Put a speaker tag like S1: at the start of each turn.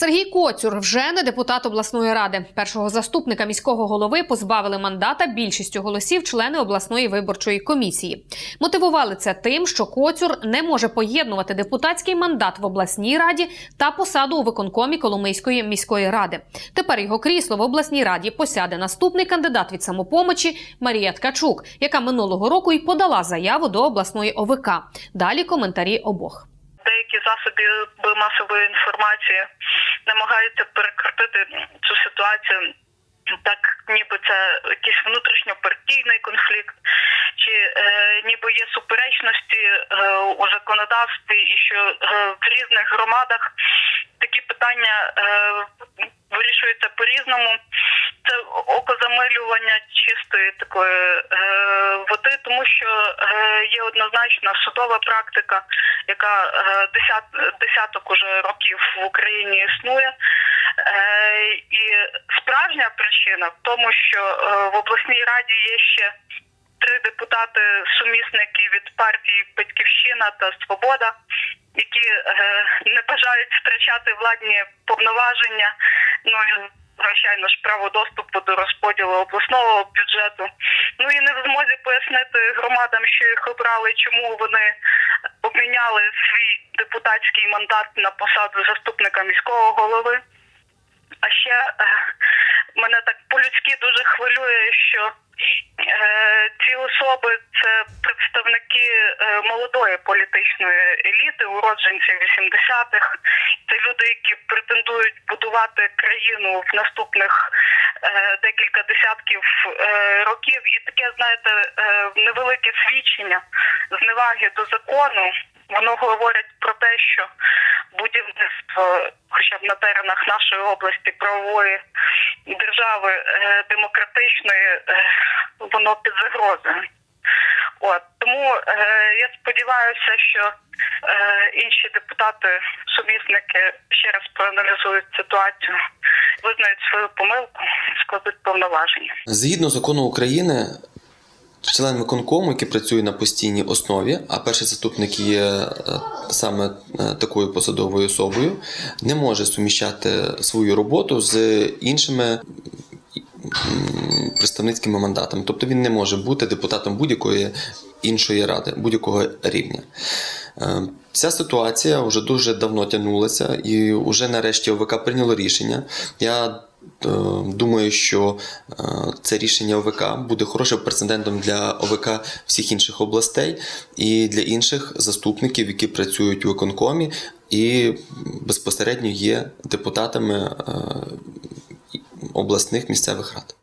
S1: Сергій Коцюр вже не депутат обласної ради. Першого заступника міського голови позбавили мандата більшістю голосів члени обласної виборчої комісії. Мотивували це тим, що Коцюр не може поєднувати депутатський мандат в обласній раді та посаду у виконкомі Коломийської міської ради. Тепер його крісло в обласній раді посяде наступний кандидат від самопомочі Марія Ткачук, яка минулого року й подала заяву до обласної ОВК. Далі коментарі обох.
S2: деякі засоби масової інформації намагаються перекрутити цю ситуацію. Так, ніби це якийсь внутрішньопартійний конфлікт, чи е, ніби є суперечності е, у законодавстві, і що е, в різних громадах такі питання е, вирішуються по-різному. Це окозамилювання чистої такої е, води, тому що е, є однозначна судова практика, яка е, десят, десяток уже років в Україні існує. І справжня причина в тому, що в обласній раді є ще три депутати сумісники від партії Батьківщина та Свобода, які не бажають втрачати владні повноваження. Ну звичайно ж право доступу до розподілу обласного бюджету. Ну і не в змозі пояснити громадам, що їх обрали, чому вони обміняли свій депутатський мандат на посаду заступника міського голови. А ще е, мене так по-людськи дуже хвилює, що е, ці особи це представники е, молодої політичної еліти, уродженці 80-х. Це будувати країну в наступних е, декілька десятків е, років. І таке, знаєте, е, невелике свідчення зневаги до закону. Воно говорить про те, що будівництво, хоча б на теренах нашої області, правової держави е, демократичної, е, воно під загрозою. Тому е, я сподіваюся, що е, інші депутати, сумісники ще раз проаналізують ситуацію, визнають свою помилку, складуть повноваження.
S3: Згідно закону України, член виконкому, який працює на постійній основі, а перший заступник є е, саме е, такою посадовою особою, не може суміщати свою роботу з іншими представницькими мандатами. Тобто він не може бути депутатом будь-якої іншої ради, будь-якого рівня. Е, Ця ситуація вже дуже давно тягнулася, і вже нарешті ОВК прийняло рішення. Я е, думаю, що е, це рішення ОВК буде хорошим прецедентом для ОВК всіх інших областей і для інших заступників, які працюють у виконкомі і безпосередньо є депутатами обласних місцевих рад.